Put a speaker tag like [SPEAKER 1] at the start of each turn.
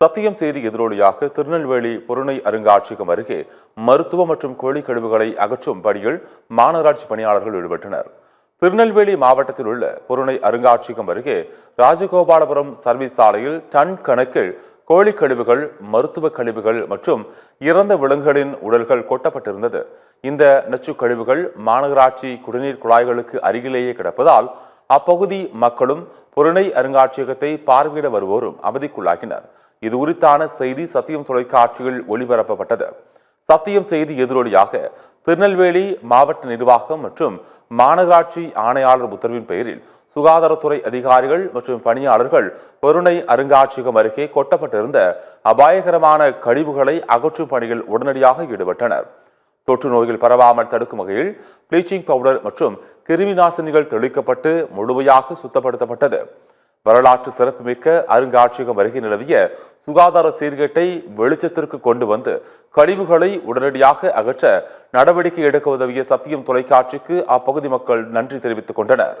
[SPEAKER 1] சத்தியம் செய்தி எதிரொலியாக திருநெல்வேலி பொருணை அருங்காட்சியகம் அருகே மருத்துவ மற்றும் கோழி கழிவுகளை அகற்றும் பணியில் மாநகராட்சி பணியாளர்கள் ஈடுபட்டனர். திருநெல்வேலி மாவட்டத்தில் உள்ள பொருணை அருங்காட்சியகம் அருகே ராஜகோபாலபுரம் சர்வீஸ் சாலையில் டன் கணக்கில் கோழி கழிவுகள் மருத்துவ கழிவுகள் மற்றும் இறந்த விலங்குகளின் உடல்கள் கொட்டப்பட்டிருந்தது. இந்த நச்சு கழிவுகள் மாநகராட்சி குடிநீர் குழாய்களுக்கு அருகிலேயே கிடப்பதால் அப்பகுதி மக்களும் புறநை அருங்காட்சியகத்தை பார்வையிட வருவோரும் அவதிக்குள்ளாகினர். இது குறித்தான செய்தி சத்தியம் தொலைக்காட்சியில் ஒளிபரப்பப்பட்டது. சத்தியம் செய்தி எதிரொலியாக திருநெல்வேலி மாவட்ட நிர்வாகம் மற்றும் மாநகராட்சி ஆணையாளர் உத்தரவின் பெயரில் சுகாதாரத்துறை அதிகாரிகள் மற்றும் பணியாளர்கள் பொருணை அருங்காட்சியகம் அருகே கொட்டப்பட்டிருந்த அபாயகரமான கழிவுகளை அகற்றும் பணியில் உடனடியாக ஈடுபட்டனர். தொற்று நோய்கள் பரவாமல் தடுக்கும் வகையில் ப்ளீச்சிங் பவுடர் மற்றும் கிருமி நாசினிகள் தெளிக்கப்பட்டு முழுமையாக சுத்தப்படுத்தப்பட்டது. வரலாற்று சிறப்புமிக்க அருங்காட்சியகம் அருகே நிலவிய சுகாதார சீர்கேட்டை வெளிச்சத்திற்கு கொண்டு வந்து கழிவுகளை உடனடியாக அகற்ற நடவடிக்கை எடுக்க உதவிய சத்தியம் தொலைக்காட்சிக்கு அப்பகுதி மக்கள் நன்றி தெரிவித்துக் கொண்டனர்.